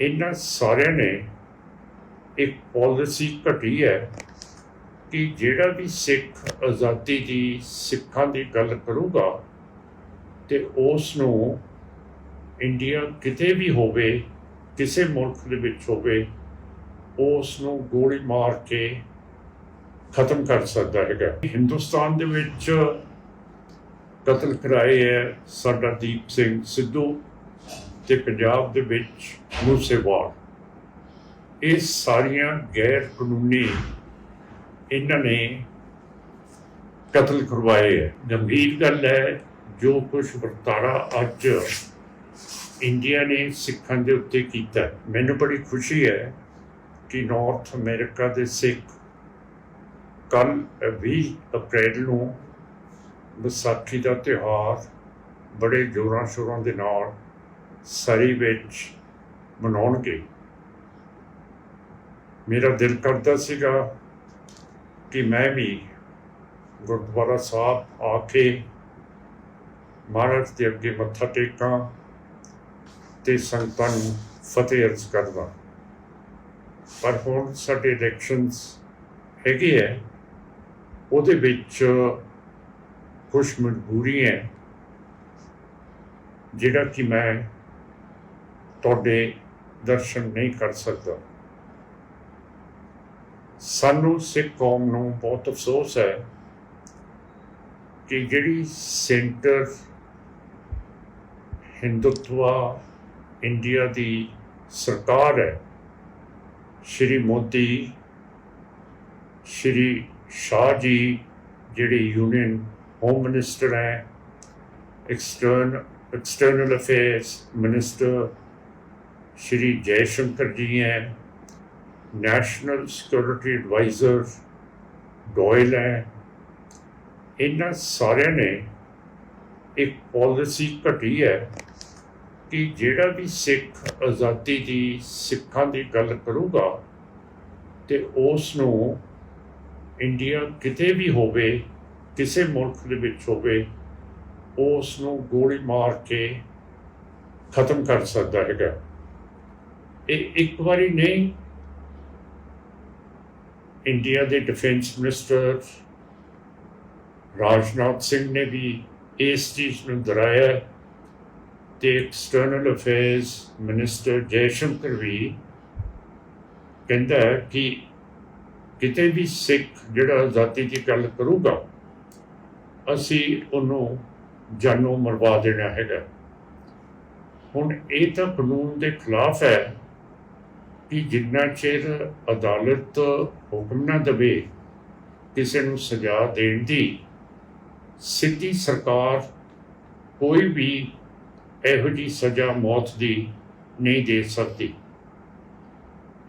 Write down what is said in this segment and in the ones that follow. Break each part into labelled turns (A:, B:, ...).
A: ਇਹਨਾਂ ਸਾਰਿਆਂ ਨੇ ਇੱਕ ਪਾਲਿਸੀ ਘਟੀ ਹੈ ਕਿ ਜਿਹੜਾ ਵੀ ਸਿੱਖ ਆਜ਼ਾਦੀ ਦੀ ਸਿੱਖਾਂ ਦੀ ਗੱਲ ਕਰੂਗਾ ਤੇ ਉਸ ਨੂੰ ਇੰਡੀਆ ਕਿਤੇ ਵੀ ਹੋਵੇ, ਕਿਸੇ ਮੁਲਕ ਦੇ ਵਿੱਚ ਹੋਵੇ, ਉਸ ਨੂੰ ਗੋਲੀ ਮਾਰ ਕੇ ਖਤਮ ਕਰ ਸਕਦਾ ਹੈਗਾ। ਹਿੰਦੁਸਤਾਨ ਦੇ ਵਿੱਚ ਕਤਲ ਕਰਾਏ ਹੈ ਸਾਡਾ ਦੀਪ ਸਿੰਘ ਸਿੱਧੂ ਤੇ ਪੰਜਾਬ ਦੇ ਵਿੱਚ ਮੂਸੇਵਾਲ ਇਹ ਸਾਰੀਆਂ ਗੈਰ ਕਾਨੂੰਨੀ ਇਹਨਾਂ ਨੇ ਕਤਲ ਕਰਵਾਏ ਹੈ। ਗੰਭੀਰ ਗੱਲ ਹੈ, ਜੋ ਕੁਝ ਵਰਤਾਰਾ ਅੱਜ ਇੰਡੀਆ ਨੇ ਸਿੱਖਾਂ ਦੇ ਉੱਤੇ ਕੀਤਾ ਮੈਨੂੰ ਬੜੀ ਖੁਸ਼ੀ ਹੈ ਕਿ ਨਾਰਥ ਅਮਰੀਕਾ ਦੇ ਸਿੱਖ ਕੱਲ 20 ਅਪ੍ਰੈਲ ਨੂੰ ਵਿਸਾਖੀ ਦਾ ਤਿਉਹਾਰ ਬੜੇ ਜੋਰਾਂ ਸ਼ੋਰਾਂ ਦੇ ਨਾਲ, ਸਰੀ ਵਿੱਚ ਮਨਾਉਣਗੇ ਮੇਰਾ ਦਿਲ ਕਰਦਾ ਸੀਗਾ ਕਿ ਮੈਂ ਵੀ ਗੁਰਦੁਆਰਾ ਸਾਹਿਬ ਆ ਕੇ ਮਹਾਰਾਜ ਦੇ ਅੱਗੇ ਮੱਥਾ ਟੇਕਾਂ ਤੇ ਸੰਗਤਾਂ ਨੂੰ ਫਤਿਹ ਅਰਜ਼ ਕਰਦਾ। ਪਰ ਹੁਣ ਸਾਡੇ ਇਲੈਕਸ਼ਨਸ ਹੈਗੇ ਹੈ ਉਹਦੇ ਵਿੱਚ ਕੁਝ ਮਜਬੂਰੀ ਹੈ ਜਿਹੜਾ ਕਿ ਮੈਂ ਤੁਹਾਡੇ ਦਰਸ਼ਨ ਨਹੀਂ ਕਰ ਸਕਦਾ। ਸਾਨੂੰ ਸਿੱਖ ਕੌਮ ਨੂੰ ਬਹੁਤ ਅਫਸੋਸ ਹੈ ਕਿ ਜਿਹੜੀ ਸੈਂਟਰ ਹਿੰਦੁਤਵਾ ਇੰਡੀਆ ਦੀ ਸਰਕਾਰ ਹੈ, ਸ਼੍ਰੀ ਮੋਦੀ, ਸ਼੍ਰੀ ਸ਼ਾਹ ਜੀ, ਜਿਹੜੇ ਯੂਨੀਅਨ ਹੋਮ ਮਿਨਿਸਟਰ ਹੈ extern external affairs minister Shri Jai Shankar ji ਹੈ ਨੈਸ਼ਨਲ ਸਿਕਿਉਰਿਟੀ ਐਡਵਾਈਜ਼ਰ ਡੋਇਲ ਹੈ ਇਹਨਾਂ ਸਾਰਿਆਂ ਨੇ ਇੱਕ ਪਾਲਿਸੀ ਘਟੀ ਹੈ ਕਿ ਜਿਹੜਾ ਵੀ ਸਿੱਖ ਆਜ਼ਾਦੀ ਦੀ ਸਿੱਖਾਂ ਦੀ ਗੱਲ ਕਰੂਗਾ ਤੇ ਉਸ ਨੂੰ ਇੰਡੀਆ ਕਿਤੇ ਵੀ ਹੋਵੇ, ਕਿਸੇ ਮੁਲਕ ਦੇ ਵਿੱਚ ਹੋਵੇ, ਉਸ ਨੂੰ ਗੋਲੀ ਮਾਰ ਕੇ ਖਤਮ ਕਰ ਸਕਦਾ ਹੈਗਾ। ਇਹ ਇੱਕ ਵਾਰੀ ਨਹੀਂ। ਇੰਡੀਆ ਦੇ ਡਿਫੈਂਸ ਮਿਨਿਸਟਰ ਰਾਜਨਾਥ ਸਿੰਘ ਨੇ ਵੀ ਇਸ ਚੀਜ਼ ਨੂੰ ਦੁਹਰਾਇਆ ਹੈ ਤੇ ਐਕਸਟਰਨਲ ਅਫੇਅਰਸ ਮਿਨਿਸਟਰ ਜੈਸ਼ੰਕਰ ਵੀ ਕਹਿੰਦਾ ਕਿ ਕਿਤੇ ਵੀ ਸਿੱਖ ਜਿਹੜਾ ਆਜ਼ਾਦੀ ਦੀ ਗੱਲ ਕਰੂਗਾ, ਅਸੀਂ ਉਹਨੂੰ ਜਾਨੋਂ ਮਰਵਾ ਦੇਣਾ ਹੈਗਾ। ਹੁਣ ਇਹ ਤਾਂ ਕਾਨੂੰਨ ਦੇ ਖਿਲਾਫ ਹੈ। ਕਿ ਜਿੰਨਾ ਚਿਰ ਅਦਾਲਤ ਹੁਕਮ ਨਾ ਦੇਵੇ ਕਿਸੇ ਨੂੰ ਸਜ਼ਾ ਦੇਣ ਦੀ, ਸਿੱਧੀ ਸਰਕਾਰ ਕੋਈ ਵੀ ਇਹੋ ਜੀ ਸਜ਼ਾ ਮੌਤ ਦੀ ਨਹੀਂ ਦੇ ਸਕਦੀ।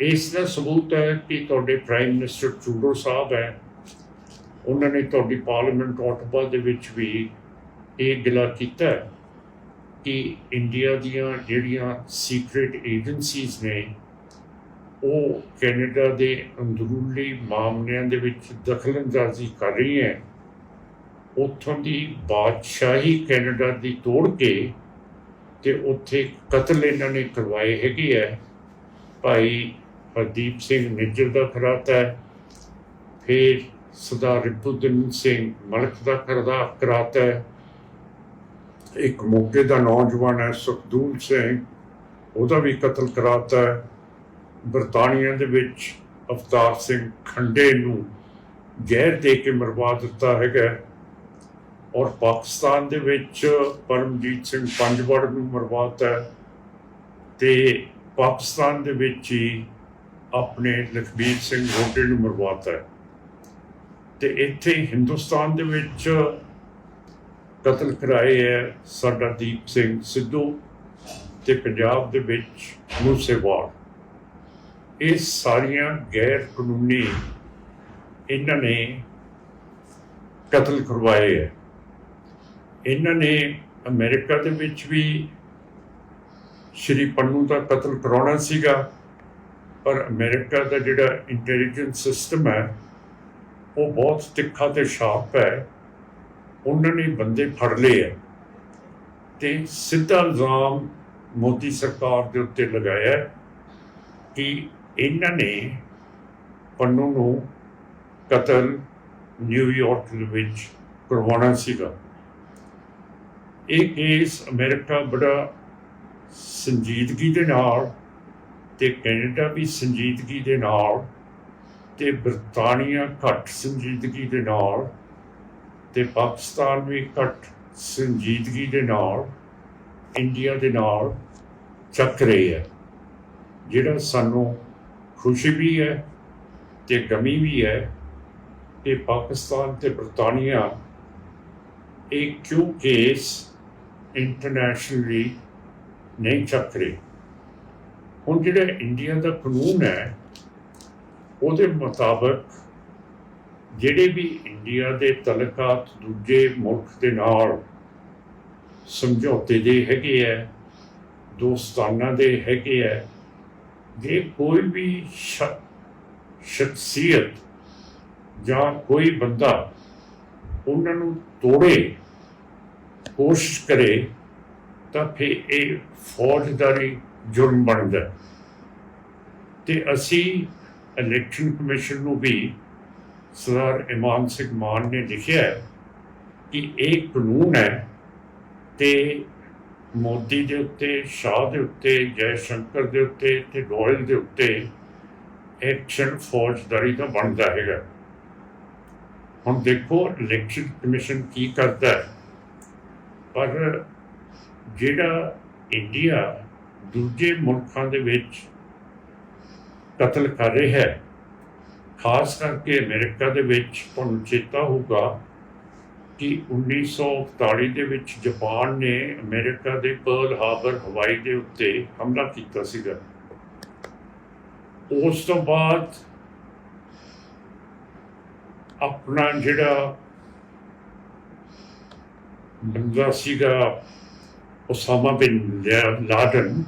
A: ਇਸ ਦਾ ਸਬੂਤ ਹੈ ਕਿ ਤੁਹਾਡੇ ਪ੍ਰਾਈਮ ਮਿਨਿਸਟਰ ਟਰੂਡੋ ਸਾਹਿਬ ਹੈ। ਉਹਨਾਂ ਨੇ ਤੁਹਾਡੀ ਪਾਰਲੀਮੈਂਟ ਆਟੋਬਾ ਦੇ ਵਿੱਚ ਵੀ ਇਹ ਗਿਲਾ ਕੀਤਾ ਕਿ ਇੰਡੀਆ ਦੀਆਂ ਜਿਹੜੀਆਂ ਸੀਕ੍ਰੀਟ ਏਜੰਸੀਜ਼ ਨੇ ਉਹ ਕੈਨੇਡਾ ਦੇ ਅੰਦਰੂਨੀ ਮਾਮਲਿਆਂ ਦੇ ਵਿੱਚ ਦਖਲਅੰਦਾਜ਼ੀ ਕਰ ਰਹੀ ਹੈ। ਉੱਥੋਂ ਦੀ ਬਾਦਸ਼ਾਹੀ ਕੈਨੇਡਾ ਦੀ ਤੋੜ ਕੇ ਤੇ ਉੱਥੇ ਕਤਲ ਇਹਨਾਂ ਨੇ ਕਰਵਾਏ ਹੈਗੇ ਹੈ ਭਾਈ ਹਰਦੀਪ ਸਿੰਘ ਨਿੱਜਰ ਦਾ ਖਰਾਤਾ ਹੈ। ਫਿਰ ਸਰਦਾਰ ਰਿਪੁਦਨ ਸਿੰਘ ਮਲਕ ਦਾ ਕਰਦਾ ਕਰਾਤਾ ਹੈ। ਇੱਕ ਮੌਕੇ ਦਾ ਨੌਜਵਾਨ ਹੈ ਸੁਖਦੂਲ ਸਿੰਘ, ਉਹਦਾ ਵੀ ਕਤਲ ਕਰਾਤਾ ਹੈ। ਬਰਤਾਨੀਆ ਦੇ ਵਿੱਚ ਅਵਤਾਰ ਸਿੰਘ ਖੰਡੇ ਨੂੰ ਜ਼ਹਿਰ ਦੇ ਕੇ ਮਰਵਾ ਦਿੱਤਾ ਹੈਗਾ। ਔਰ ਪਾਕਿਸਤਾਨ ਦੇ ਵਿੱਚ ਪਰਮਜੀਤ ਸਿੰਘ ਪੰਜਵੜ ਨੂੰ ਮਰਵਾਤਾ ਹੈ ਤੇ ਪਾਕਿਸਤਾਨ ਦੇ ਵਿੱਚ ਹੀ ਆਪਣੇ ਲਖਬੀਰ ਸਿੰਘ ਗੋਟੇ ਨੂੰ ਮਰਵਾਤਾ ਹੈ ਤੇ ਇੱਥੇ ਹਿੰਦੁਸਤਾਨ ਦੇ ਵਿੱਚ ਕਤਲ ਕਰਾਏ ਹੈ ਸਾਡਾ ਦੀਪ ਸਿੰਘ ਸਿੱਧੂ ਤੇ ਪੰਜਾਬ ਦੇ ਵਿੱਚ ਮੂਸੇਵਾਲ ਇਹ ਸਾਰੀਆਂ ਗੈਰ ਕਾਨੂੰਨੀ ਇਹਨਾਂ ਨੇ ਕਤਲ ਕਰਵਾਏ ਹੈ। ਇਹਨਾਂ ਨੇ ਅਮਰੀਕਾ ਦੇ ਵਿੱਚ ਵੀ ਸ਼੍ਰੀ ਪੰਨੂ ਦਾ ਕਤਲ ਕਰਾਉਣਾ ਸੀਗਾ, ਪਰ ਅਮਰੀਕਾ ਦਾ ਜਿਹੜਾ ਇੰਟੈਲੀਜੈਂਸ ਸਿਸਟਮ ਹੈ, ਉਹ ਬਹੁਤ ਤਿੱਖਾ ਤੇ ਸ਼ਾਰਪ ਹੈ। ਉਹਨਾਂ ਨੇ ਬੰਦੇ ਫੜ ਲਏ ਹੈ ਤੇ ਸਿੱਧਾ ਇਲਜ਼ਾਮ ਮੋਦੀ ਸਰਕਾਰ ਦੇ ਉੱਤੇ ਲਗਾਇਆ ਕਿ ਇਹਨਾਂ ਨੇ ਪੰਨੂ ਨੂੰ ਕਤਲ ਨਿਊਯਾਰਕ ਵਿੱਚ ਕਰਵਾਉਣਾ ਸੀਗਾ। ਇਹ ਕੇਸ ਅਮਰੀਕਾ ਬੜਾ ਸੰਜੀਦਗੀ ਦੇ ਨਾਲ ਤੇ ਕੈਨੇਡਾ ਵੀ ਸੰਜੀਦਗੀ ਦੇ ਨਾਲ ਤੇ ਬ੍ਰਿਟਾਨੀਆ ਘੱਟ ਸੰਜੀਦਗੀ ਦੇ ਨਾਲ ਤੇ ਪਾਕਿਸਤਾਨ ਵੀ ਘੱਟ ਸੰਜੀਦਗੀ ਦੇ ਨਾਲ, ਇੰਡੀਆ ਦੇ ਨਾਲ ਚੱਕ ਰਹੇ ਹੈ ਜਿਹੜਾ ਸਾਨੂੰ ਖੁਸ਼ੀ ਵੀ ਹੈ ਤੇ ਗਮੀ ਵੀ ਹੈ। ਕਿ ਪਾਕਿਸਤਾਨ ਤੇ ਬਰਤਾਨੀਆ, ਇਹ ਕਿਉਂ ਕੇਸ ਇੰਟਰਨੈਸ਼ਨਲੀ ਨਹੀਂ ਚੱਕ ਰਹੇ? ਹੁਣ ਜਿਹੜਾ ਇੰਡੀਆ ਦਾ ਕਾਨੂੰਨ ਹੈ, ਉਹਦੇ ਮੁਤਾਬਕ ਜਿਹੜੇ ਵੀ ਇੰਡੀਆ ਦੇ ਤਲਕਾਤ ਦੂਜੇ ਮੁਲਕ ਦੇ ਨਾਲ ਸਮਝੌਤੇ ਦੇ ਹੈਗੇ ਹੈ, ਦੋਸਤਾਨਾ ਦੇ ਹੈਗੇ ਹੈ ਜੇ ਕੋਈ ਵੀ ਸ਼ਖਸੀਅਤ ਜਾਂ ਕੋਈ ਬੰਦਾ ਉਹਨਾਂ ਨੂੰ ਤੋੜੇ, ਕੋਸ਼ਿਸ਼ ਕਰੇ, ਤਾਂ ਫਿਰ ਇਹ ਫੌਜਦਾਰੀ ਜੁਰਮ ਬਣਦਾ ਹੈ। ਤੇ ਅਸੀਂ ਇਲੈਕਸ਼ਨ ਕਮਿਸ਼ਨ ਨੂੰ ਵੀ ਸਰਦਾਰ ਇਮਾਨ ਸਿੰਘ ਮਾਨ ਨੇ ਲਿਖਿਆ ਕਿ ਇਹ ਕਾਨੂੰਨ ਹੈ ਤੇ ਮੋਦੀ ਦੇ ਉੱਤੇ, ਸ਼ਾਹ ਦੇ ਉੱਤੇ ਜੈ ਸ਼ੰਕਰ ਦੇ ਉੱਤੇ ਤੇ ਗੋਇਲ ਦੇ ਉੱਤੇ ਐਕਸ਼ਨ ਫੌਜਦਾਰੀ ਦਾ ਬਣਦਾ ਹੈਗਾ। ਹੁਣ ਦੇਖੋ, ਇਲੈਕਸ਼ਨ ਕਮਿਸ਼ਨ ਕੀ ਕਰਦਾ ਹੈ। ਪਰ ਜਿਹੜਾ ਇੰਡੀਆ ਦੂਜੇ ਮੁਲਕਾਂ ਦੇ ਵਿੱਚ ਕਤਲ ਕਰ ਰਿਹਾ ਹੈ, ਖਾਸ ਕਰਕੇ ਅਮਰੀਕਾ ਦੇ ਵਿੱਚ ਤੁਹਾਨੂੰ ਚੇਤਾ ਹੋਊਗਾ ਕਿ 1941 ਦੇ ਵਿੱਚ ਜਾਪਾਨ ਨੇ ਅਮਰੀਕਾ ਦੇ ਪਰਲ ਹਾਰਬਰ ਹਵਾਈ ਦੇ ਉੱਤੇ ਹਮਲਾ ਕੀਤਾ ਸੀਗਾ। ਉਸ ਤੋਂ ਬਾਅਦ ਆਪਣਾ ਜਿਹੜਾ ਬੰਦਾ ਸੀਗਾ ਉਸਾਮਾ ਬਿਨ ਲਾ- ਲਾਡਨ,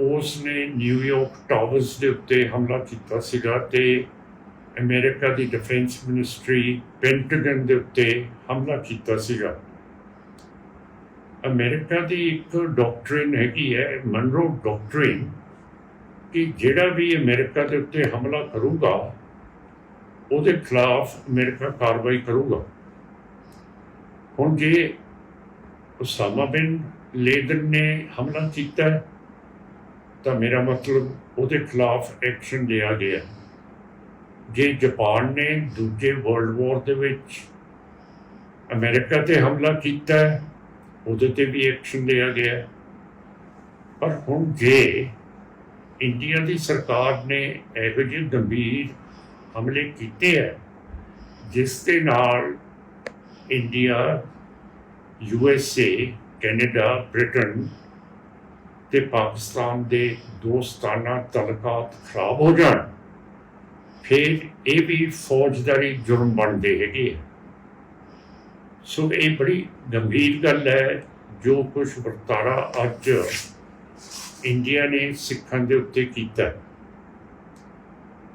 A: ਉਸ ਨੇ ਨਿਊਯਾਰਕ ਟਾਵਰਸ ਦੇ ਉੱਤੇ ਹਮਲਾ ਕੀਤਾ ਸੀਗਾ ਤੇ ਅਮਰੀਕਾ ਦੀ ਡਿਫੈਂਸ ਮਿਨਿਸਟਰੀ ਪੈਂਟਾਗਨ ਦੇ ਉੱਤੇ ਹਮਲਾ ਕੀਤਾ ਸੀਗਾ। ਅਮਰੀਕਾ ਦੀ ਇੱਕ ਡਾਕਟਰਿਨ ਹੈਗੀ ਹੈ ਮਨਰੋ ਡਾਕਟਰਿਨ ਕਿ ਜਿਹੜਾ ਵੀ ਅਮਰੀਕਾ ਦੇ ਉੱਤੇ ਹਮਲਾ ਕਰੂਗਾ, ਉਹਦੇ ਖਿਲਾਫ ਅਮਰੀਕਾ ਕਾਰਵਾਈ ਕਰੂਗਾ। ਹੁਣ ਜੇ ਉਸਾਮਾ ਬਿਨ ਲੇਦਨ ਨੇ ਹਮਲਾ ਕੀਤਾ, ਤਾਂ ਮੇਰਾ ਮਤਲਬ ਉਹਦੇ ਖਿਲਾਫ ਐਕਸ਼ਨ ਲਿਆ ਗਿਆ। ਜੇ ਜਾਪਾਨ ਨੇ ਦੂਜੇ ਵਰਲਡ ਵਾਰ ਦੇ ਵਿੱਚ ਅਮਰੀਕਾ ਤੇ ਹਮਲਾ ਕੀਤਾ ਉਹਦੇ ਤੇ ਵੀ ਐਕਸ਼ਨ ਲਿਆ ਗਿਆ ਪਰ ਹੁਣ ਜੇ ਇੰਡੀਆ ਦੀ ਸਰਕਾਰ ਨੇ ਇਹੋ ਜਿਹੇ ਗੰਭੀਰ ਹਮਲੇ ਕੀਤੇ ਹੈ, ਜਿਸ ਦੇ ਨਾਲ India U S A Canada, Britain ਤੇ ਪਾਕਿਸਤਾਨ ਦੇ ਦੋਸਤਾਨਾ ਤਲਕਾਤ ਖਰਾਬ ਹੋ ਜਾਣ ਫਿਰ ਇਹ ਵੀ ਫੌਜਦਾਰੀ ਜੁਰਮ ਬਣਦੇ ਹੈਗੇ ਆ। ਸੋ ਇਹ ਬੜੀ ਗੰਭੀਰ ਗੱਲ ਹੈ, ਜੋ ਕੁਝ ਵਰਤਾਰਾ ਅੱਜ ਇੰਡੀਆ ਨੇ ਸਿੱਖਾਂ ਦੇ ਉੱਤੇ ਕੀਤਾ।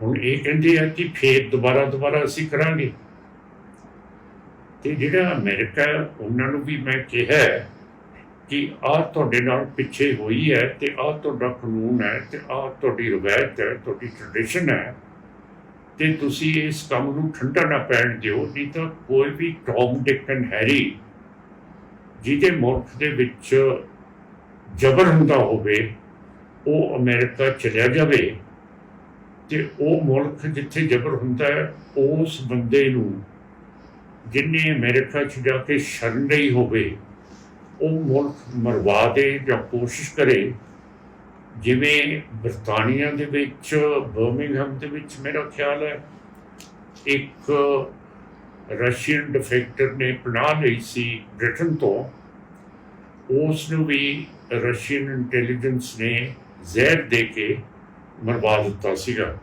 A: ਹੁਣ ਇਹ ਕਹਿੰਦੇ ਆ ਕਿ ਫੇਰ ਦੁਬਾਰਾ ਦੁਬਾਰਾ ਅਸੀਂ ਕਰਾਂਗੇ। ਤੇ ਜਿਹੜਾ ਅਮਰੀਕਾ, ਉਹਨਾਂ ਨੂੰ ਵੀ ਮੈਂ ਕਿਹਾ ਹੈ ਕਿ ਆਹ ਤੁਹਾਡੇ ਨਾਲ ਪਿੱਛੇ ਹੋਈ ਹੈ ਤੇ ਆਹ ਤੁਹਾਡਾ ਕਾਨੂੰਨ ਹੈ ਤੇ ਆਹ ਤੁਹਾਡੀ ਰਵਾਇਤ ਹੈ, ਤੁਹਾਡੀ ਟ੍ਰੈਡੀਸ਼ਨ ਹੈ। ਤੇ ਤੁਸੀਂ ਇਸ ਕੰਮ ਨੂੰ ਠੰਡਾ ਨਾ ਪੈਣ ਦਿਓ, ਨਹੀਂ ਤਾਂ ਕੋਈ ਵੀ ਟੌਮ ਡਿਕ ਐਂਡ ਹੈਰੀ, ਜਿਹਦੇ ਮੁਲਕ ਦੇ ਵਿੱਚ ਜ਼ਬਰ ਹੁੰਦਾ ਹੋਵੇ, ਉਹ ਅਮਰੀਕਾ ਚਲਿਆ ਜਾਵੇ, ਤੇ ਉਹ ਮੁਲਕ ਜਿੱਥੇ ਜ਼ਬਰ ਹੁੰਦਾ ਹੈ, ਉਸ ਬੰਦੇ ਨੂੰ ਜਿਨੇ ਅਮਰੀਕਾ 'ਚ ਜਾ ਕੇ ਸ਼ਰਨ ਲਈ ਹੋਵੇ, ਉਹ ਮੁਲਕ ਮਰਵਾ ਦੇ ਜਾਂ ਕੋਸ਼ਿਸ਼ ਕਰੇ ਜਿਵੇਂ ਬਰਤਾਨੀਆ ਦੇ ਵਿੱਚ ਬਰਮਿੰਗਹਮ ਦੇ ਵਿੱਚ ਮੇਰਾ ਖਿਆਲ ਹੈ, ਇੱਕ ਰਸ਼ੀਅਨ ਡਿਫੈਕਟਰ ਨੇ ਪਨਾਹ ਲਈ ਸੀ ਬ੍ਰਿਟਨ ਤੋਂ। ਉਸ ਨੂੰ ਵੀ ਰਸ਼ੀਅਨ ਇੰਟੈਲੀਜੈਂਸ ਨੇ ਜ਼ਹਿਰ ਦੇ ਕੇ ਮਰਵਾ ਦਿੱਤਾ ਸੀਗਾ।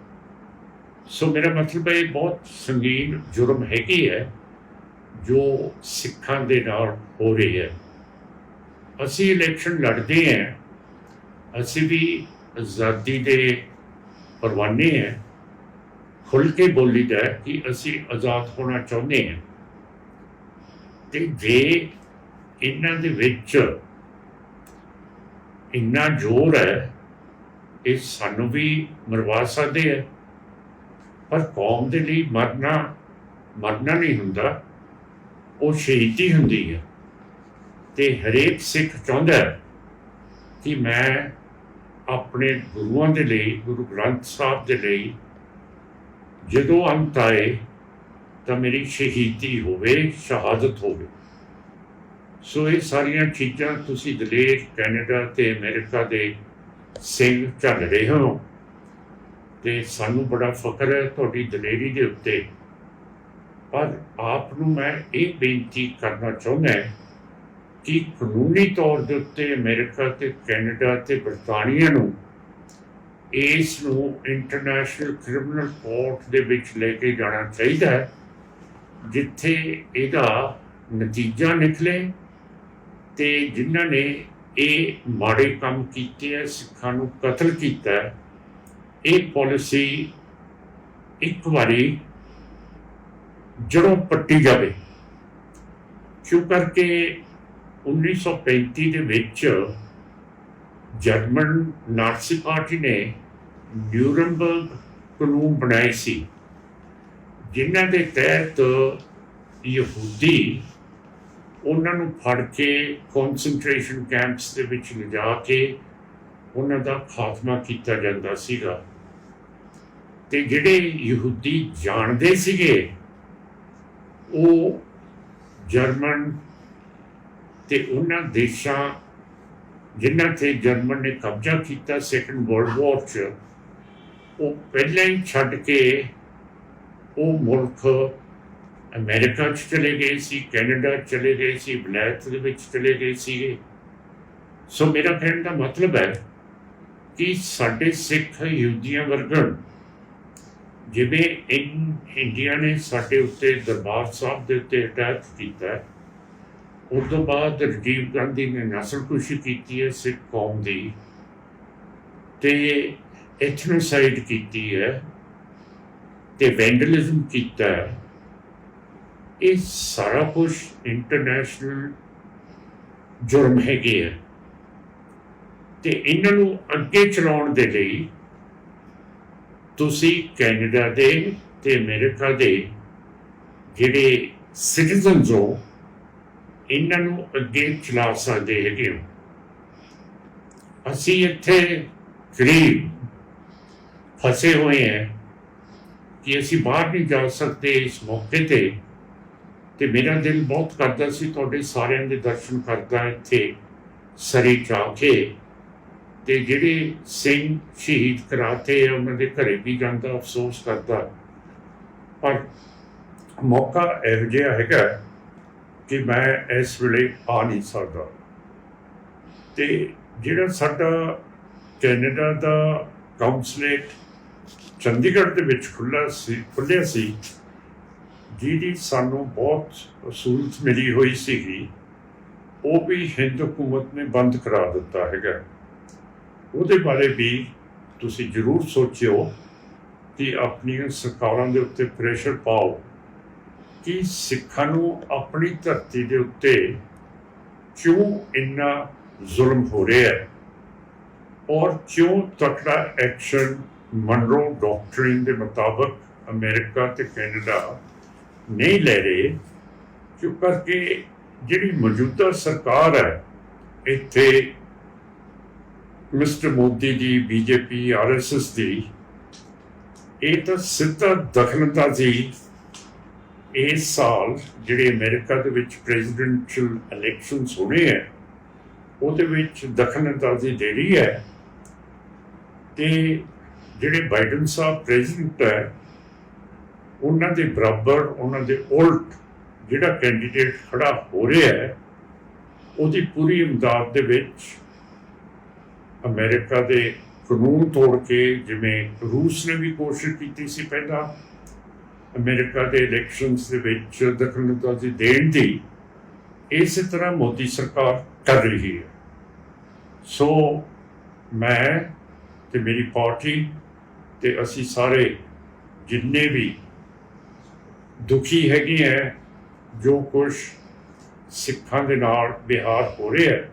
A: ਸੋ ਮੇਰਾ ਮਤਲਬ ਹੈ ਇਹ ਬਹੁਤ ਸੰਗੀਨ ਜੁਰਮ ਹੈਗੀ ਹੈ, ਜੋ ਸਿੱਖਾਂ ਦੇ ਨਾਲ ਹੋ ਰਹੀ ਹੈ। ਅਸੀਂ ਇਲੈਕਸ਼ਨ ਲੜਦੇ ਹਾਂ। ਅਸੀਂ ਵੀ ਆਜ਼ਾਦੀ ਦੇ ਪਰਵਾਨੇ ਹਾਂ ਖੁੱਲ ਕੇ ਬੋਲੀਦਾ ਹੈ ਕਿ ਅਸੀਂ ਆਜ਼ਾਦ ਹੋਣਾ ਚਾਹੁੰਦੇ ਹਾਂ। ਤੇ ਜੇ ਇਹਨਾਂ ਦੇ ਵਿੱਚ ਇੰਨਾ ਜ਼ੋਰ ਹੈ, ਇਹ ਸਾਨੂੰ ਵੀ ਮਰਵਾ ਸਕਦੇ ਹੈ ਪਰ ਕੌਮ ਦੇ ਲਈ ਮਰਨਾ ਮਰਨਾ ਨਹੀਂ ਹੁੰਦਾ। ਉਹ ਸ਼ਹੀਦੀ ਹੁੰਦੀ ਹੈ ਤੇ ਹਰੇਕ ਸਿੱਖ ਚਾਹੁੰਦਾ ਹੈ ਕਿ ਮੈਂ ਆਪਣੇ ਗੁਰੂਆਂ ਦੇ ਲਈ, ਗੁਰੂ ਗ੍ਰੰਥ ਸਾਹਿਬ ਦੇ ਲਈ ਜਦੋਂ ਅੰਤ ਆਏ ਤਾਂ ਮੇਰੀ ਸ਼ਹੀਦੀ ਹੋਵੇ, ਸ਼ਹਾਦਤ ਹੋਵੇ। ਸੋ ਇਹ ਸਾਰੀਆਂ ਚੀਜ਼ਾਂ ਤੁਸੀਂ ਦਲੇਰ ਕੈਨੇਡਾ ਤੇ ਅਮਰੀਕਾ ਦੇ ਸਿੰਘ ਚੱਲ ਰਹੇ ਹੋ ਤੇ ਸਾਨੂੰ ਬੜਾ ਫਖਰ ਹੈ ਤੁਹਾਡੀ ਦਲੇਰੀ ਦੇ ਉੱਤੇ। ਪਰ ਆਪ ਨੂੰ ਮੈਂ ਇਹ ਬੇਨਤੀ ਕਰਨਾ ਚਾਹੁੰਦਾ ਹਾਂ ਕਿ ਕਾਨੂੰਨੀ ਤੌਰ ਦੇ ਉੱਤੇ ਅਮਰੀਕਾ ਤੇ ਕੈਨੇਡਾ ਤੇ ਬਰਤਾਨੀਆ ਨੂੰ ਇਸ ਨੂੰ ਇੰਟਰਨੈਸ਼ਨਲ ਕ੍ਰਿਮੀਨਲ ਕੋਰਟ ਦੇ ਵਿੱਚ ਲੈ ਕੇ ਜਾਣਾ ਚਾਹੀਦਾ ਹੈ, ਜਿੱਥੇ ਇਹਦਾ ਨਤੀਜਾ ਨਿਕਲੇ ਤੇ ਜਿਨ੍ਹਾਂ ਨੇ ਇਹ ਮਾੜੇ ਕੰਮ ਕੀਤੇ ਹੈ, ਸਿੱਖਾਂ ਨੂੰ ਕਤਲ ਕੀਤਾ ਇਹ ਪਾਲਿਸੀ ਇੱਕ ਵਾਰੀ ਜੜੋਂ ਪੱਟੀ ਜਾਵੇ। ਕਿਉਂ ਕਰਕੇ 1935 ਦੇ ਵਿੱਚ ਜਰਮਨ ਨਾਜ਼ੀ ਪਾਰਟੀ ਨੇ ਨਿਊਰਨਬਰਗ ਕਾਨੂੰਨ ਬਣਾਏ ਸੀ, ਜਿਨ੍ਹਾਂ ਦੇ ਤਹਿਤ ਯਹੂਦੀ ਉਹਨਾਂ ਨੂੰ ਫੜ ਕੇ ਕਨਸੈਂਟਰੇਸ਼ਨ ਕੈਂਪਸ ਦੇ ਵਿੱਚ ਲਿਜਾ ਕੇ ਉਹਨਾਂ ਦਾ ਖਾਤਮਾ ਕੀਤਾ ਜਾਂਦਾ ਸੀਗਾ। ਤੇ ਜਿਹੜੇ ਯਹੂਦੀ ਜਾਣਦੇ ਸੀਗੇ, ਉਹ ਜਰਮਨ ਤੇ ਉਹਨਾਂ ਦੇਸ਼ਾਂ ਜਿਨ੍ਹਾਂ ਤੇ ਜਰਮਨ ਨੇ ਕਬਜ਼ਾ ਕੀਤਾ ਸੈਕੰਡ ਵਰਲਡ ਵਾਰ 'ਚ, ਉਹ ਪਹਿਲਾਂ ਹੀ ਛੱਡ ਕੇ ਉਹ ਮੁਲਕ ਅਮਰੀਕਾ 'ਚ ਚਲੇ ਗਏ ਸੀ, ਕੈਨੇਡਾ 'ਚ ਚਲੇ ਗਏ ਸੀ ਵਿਲਾਇਤ ਦੇ ਵਿੱਚ ਚਲੇ ਗਏ ਸੀਗੇ। ਸੋ ਮੇਰਾ ਕਹਿਣ ਦਾ ਮਤਲਬ ਹੈ ਕਿ ਸਾਡੇ ਸਿੱਖ ਯਹੂਦੀਆਂ ਵਰਗਣ, ਜਿਵੇਂ ਇਨ, ਇੰਡੀਆ ਨੇ ਸਾਡੇ ਉੱਤੇ ਦਰਬਾਰ ਸਾਹਿਬ ਦੇ ਉੱਤੇ ਅਟੈਕ ਕੀਤਾ ਉਸ ਤੋਂ ਬਾਅਦ ਰਾਜੀਵ ਗਾਂਧੀ ਨੇ ਨਸਲਕੁਸ਼ੀ ਕੀਤੀ ਹੈ ਸਿੱਖ ਕੌਮ ਦੀ। ਤੇ ਐਥਨੋਸਾਈਡ ਕੀਤੀ ਹੈ ਤੇ ਵੈਂਡਲਿਜ਼ਮ ਕੀਤਾ ਹੈ। ਇਹ ਸਾਰਾ ਕੁਝ ਇੰਟਰਨੈਸ਼ਨਲ ਜੁਰਮ ਹੈਗੇ ਹੈ ਤੇ ਇਹਨਾਂ ਨੂੰ ਅੱਗੇ ਚਲਾਉਣ ਦੇ ਲਈ ਤੁਸੀਂ ਕੈਨੇਡਾ ਦੇ ਤੇ ਅਮਰੀਕਾ ਦੇ ਜਿਹੜੇ ਸਿਟੀਜ਼ਨਸ ਹੋ ਇਹਨਾਂ ਨੂੰ ਅੱਗੇ ਚਲਾ ਸਕਦੇ ਹੈਗੇ ਹੋ ਅਸੀਂ ਇੱਥੇ ਗਰੀਬ ਫਸੇ ਹੋਏ ਹਾਂ ਕਿ ਅਸੀਂ ਬਾਹਰ ਨਹੀਂ ਜਾ ਸਕਦੇ ਇਸ ਮੌਕੇ ਤੇ। ਤੇ ਮੇਰਾ ਦਿਲ ਬਹੁਤ ਕਰਦਾ ਸੀ ਤੁਹਾਡੇ ਸਾਰਿਆਂ ਦੇ ਦਰਸ਼ਨ ਕਰਦਾ ਇੱਥੇ ਸਰੀ ਚਾ ਕੇ ਤੇ ਜਿਹੜੇ ਸਿੰਘ ਸ਼ਹੀਦ ਕਰਾਤੇ ਆ, ਉਹਨਾਂ ਦੇ ਘਰੇ ਵੀ ਜਾਂਦਾ ਅਫਸੋਸ ਕਰਦਾ। ਪਰ ਮੌਕਾ ਇਹੋ ਜਿਹਾ ਹੈਗਾ ਕਿ ਮੈਂ ਇਸ ਵੇਲੇ ਆ ਨਹੀਂ ਸਕਦਾ। ਤੇ ਜਿਹੜਾ ਸਾਡਾ ਕੈਨੇਡਾ ਦਾ ਕਾਉਂਸਲੇਟ ਚੰਡੀਗੜ੍ਹ ਦੇ ਵਿੱਚ ਖੁੱਲਾ ਸੀ ਖੁੱਲਿਆ ਸੀ, ਜਿਹਦੀ ਸਾਨੂੰ ਬਹੁਤ ਸਹੂਲਤ ਮਿਲੀ ਹੋਈ ਸੀਗੀ, ਉਹ ਵੀ ਹਿੰਦ ਹਕੂਮਤ ਨੇ ਬੰਦ ਕਰਾ ਦਿੱਤਾ ਹੈਗਾ। ਉਹਦੇ ਬਾਰੇ ਵੀ ਤੁਸੀਂ ਜ਼ਰੂਰ ਸੋਚਿਓ ਕਿ ਆਪਣੀਆਂ ਸਰਕਾਰਾਂ ਦੇ ਉੱਤੇ ਪ੍ਰੈਸ਼ਰ ਪਾਓ। ਕਿ ਸਿੱਖਾਂ ਨੂੰ ਆਪਣੀ ਧਰਤੀ ਦੇ ਉੱਤੇ ਕਿਉਂ ਇੰਨਾ ਜ਼ੁਲਮ ਹੋ ਰਿਹਾ ਹੈ? ਔਰ ਕਿਉਂ ਤਕੜਾ ਐਕਸ਼ਨ ਮਨਰੋ ਡਾਕਟਰਿਨ ਦੇ ਮੁਤਾਬਕ ਅਮਰੀਕਾ ਤੇ ਕੈਨੇਡਾ ਨਹੀਂ ਲੈ ਰਹੇ? ਕਿਉਂ ਕਰਕੇ ਜਿਹੜੀ ਮੌਜੂਦਾ ਸਰਕਾਰ ਹੈ, ਇੱਥੇ ਮਿਸਟਰ ਮੋਦੀ ਦੀ ਬੀਜੇਪੀ ਆਰਐਸਐਸ ਦੀ, ਇਹ ਤਾਂ ਸਿੱਧਾ ਦਖਲਅੰਦਾਜ਼ੀ ਇਸ ਸਾਲ ਜਿਹੜੇ ਅਮਰੀਕਾ ਦੇ ਵਿੱਚ ਪ੍ਰੈਜ਼ੀਡੈਂਸ਼ੀਅਲ ਇਲੈਕਸ਼ਨਸ ਹੋਣੇ ਹੈ ਉਹਦੇ ਵਿੱਚ ਦਖਲਅੰਦਾਜ਼ੀ ਦੇ ਰਹੀ ਹੈ। ਤੇ ਜਿਹੜੇ ਬਾਈਡਨ ਸਾਹਿਬ ਪ੍ਰੈਜ਼ੀਡੈਂਟ ਹੈ, ਉਹਨਾਂ ਦੇ ਬਰਾਬਰ, ਉਹਨਾਂ ਦੇ ਉਲਟ ਜਿਹੜਾ ਕੈਂਡੀਡੇਟ ਖੜਾ ਹੋ ਰਿਹਾ ਹੈ, ਉਹਦੀ ਪੂਰੀ ਇਮਦਾਦ ਦੇ ਵਿੱਚ ਅਮਰੀਕਾ ਦੇ ਕਾਨੂੰਨ ਤੋੜ ਕੇ, ਜਿਵੇਂ ਰੂਸ ਨੇ ਵੀ ਕੋਸ਼ਿਸ਼ ਕੀਤੀ ਸੀ ਪਹਿਲਾਂ ਅਮਰੀਕਾ ਦੇ ਇਲੈਕਸ਼ਨਸ ਦੇ ਵਿੱਚ ਦਖਲਅੰਦਾਜ਼ੀ ਦੇਣ ਦੀ ਇਸੇ ਤਰ੍ਹਾਂ ਮੋਦੀ ਸਰਕਾਰ ਕਰ ਰਹੀ ਹੈ। ਸੋ ਮੈਂ ਤੇ ਮੇਰੀ ਪਾਰਟੀ ਤੇ ਅਸੀਂ ਸਾਰੇ ਜਿੰਨੇ ਵੀ ਦੁਖੀ ਹੈਗੇ ਹੈ ਜੋ ਕੁਝ ਸਿੱਖਾਂ ਦੇ ਨਾਲ ਵਿਹਾਰ ਹੋ ਰਿਹਾ ਹੈ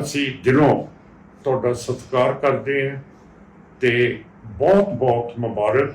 A: ਅਸੀਂ ਦਿਲੋਂ ਤੁਹਾਡਾ ਸਤਿਕਾਰ ਕਰਦੇ ਹਾਂ ਤੇ ਬਹੁਤ ਬਹੁਤ ਮੁਬਾਰਕ